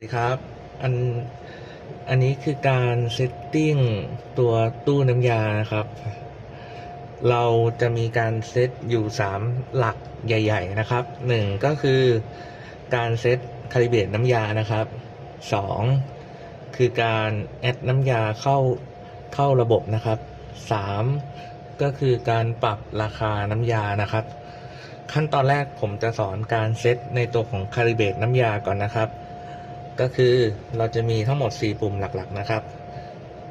สวัสดีครับ อัน อันนี้คือการเซตติ้งตัวตู้น้ำยานะครับ เราจะมีการเซตอยู่สามหลักใหญ่ ๆ นะครับหนึ่งก็คือการเซตคาลิเบรตน้ำยานะครับสองคือการแอดน้ำยาเข้าเข้าระบบนะครับสามก็คือการปรับราคาน้ำยานะครับ ขั้นตอนแรกผมจะสอนการเซตในตัวของคาลิเบรตน้ำยาก่อนนะครับ ก็คือเราจะมีทั้งหมด 4 ปุ่มหลักๆนะครับ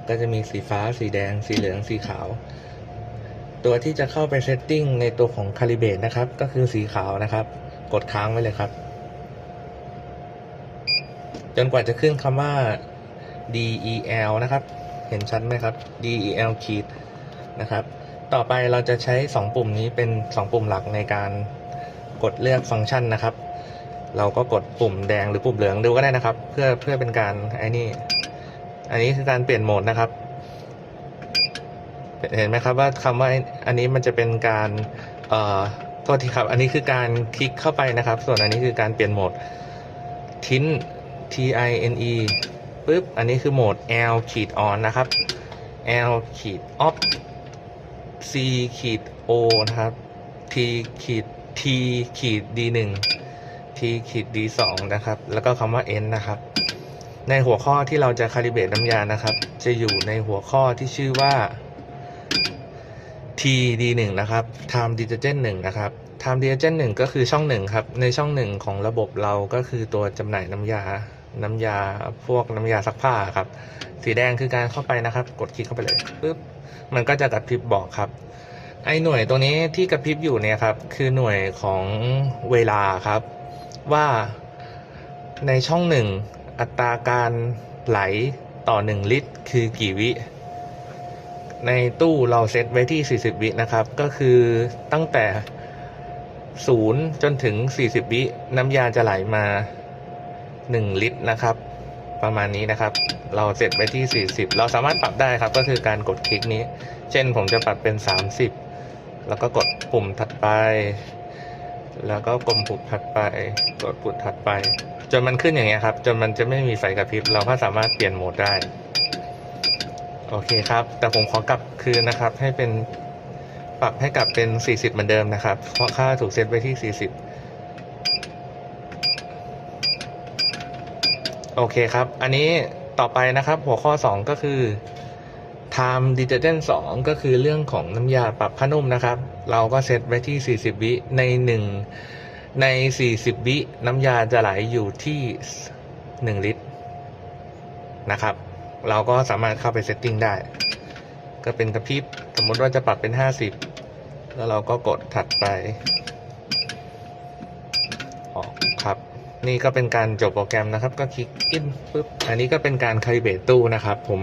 ก็จะมีสีฟ้า สีแดง สีเหลือง สีขาว ตัวที่จะเข้าไปเซตติ้งในตัวของคาลิเบรตนะครับ ก็คือสีขาวนะครับ กดค้างไว้เลยครับ จนกว่าจะขึ้นคำว่า del นะครับ เห็นชัดไหมครับ del ขีดนะครับ ต่อไปเราจะใช้ 2 ปุ่มนี้เป็น 2 ปุ่มหลักในการกดเลือกฟังก์ชันนะครับ เราก็กดปุ่มแดงหรือปุ่มเหลืองดูก็ได้นะครับ เพื่อเพื่อเป็นการไอ้นี่อันนี้คือการเปลี่ยนโหมดนะครับ เห็นไหมครับว่าคำว่าอันนี้มันจะเป็นการเอ่อโทษทีครับ อันนี้คือการคลิกเข้าไปนะครับ ส่วนอันนี้คือการเปลี่ยนโหมดทิ้น T I N E ปึ๊บอันนี้คือโหมด L ขีด on นะครับ L ขีด off C ขีด O นะครับ T ขีด T ขีด D หนึ่ง T ขีด D สองนะครับ แล้วก็คำว่า N นะครับ ในหัวข้อที่เราจะคาลิเบตน้ำยานะครับ จะอยู่ในหัวข้อที่ชื่อว่า TD หนึ่งนะครับ Time Detergent หนึ่งนะครับ Time Detergent หนึ่งก็คือช่องหนึ่งครับ ในช่องหนึ่งของระบบเราก็คือตัวจำหน่ายน้ำยา น้ำยาพวกน้ำยาซักผ้าครับ สีแดงคือการเข้าไปนะครับ กดคลิกเข้าไปเลยปึ๊บ มันก็จะกระพริบบอกครับไอหน่วยตัวนี้ที่กระพริบอยู่เนี่ยครับ คือหน่วยของเวลาครับ ว่าในช่องหนึ่งอัตราการไหลต่อหนึ่งลิตร คือกี่วิ ในตู้เราเซตไว้ที่ 40 วินะครับ ก็คือตั้งแต่ 0 จนถึง 40 วิน้ำยาจะไหลมา 1 ลิตรนะครับ ประมาณนี้นะครับ เราเซตไว้ที่ 40 เราสามารถปรับได้ครับ ก็คือการกดคลิกนี้ เช่นผมจะปรับเป็น 30 แล้วก็กดปุ่มถัดไป แล้วก็กดปุ่มถัดไปกดปุ่มถัดไป จนมันขึ้นอย่างเงี้ยครับ จนมันจะไม่มีไฟกระพริบ เราก็สามารถเปลี่ยนโหมดได้ โอเคครับ แต่ผมขอกลับคืนนะครับ ให้เป็นปรับให้กลับเป็น 40 เหมือนเดิมนะครับ เพราะค่าถูกเซตไว้ที่ 40 โอเคครับ อันนี้ต่อไปนะครับ หัวข้อ 2 ก็คือ time detergent 2 ก็คือเรื่องของน้ำยาปรับผ้านุ่มนะครับ เราก็เซตไว้ที่ 40 วิใน 1 ใน 40 วิน้ำยาจะไหลอยู่ที่ 1 ลิตรนะครับ เราก็สามารถเข้าไปเซตติ้งได้ ก็เป็นกระพริบสมมติว่าจะปรับเป็น 50 แล้วเราก็กดถัดไป ออกครับ นี่ก็เป็นการจบโปรแกรมนะครับ ก็คลิกอินปุ๊บ อันนี้ก็เป็นการคาลิเบรตตู้นะครับผม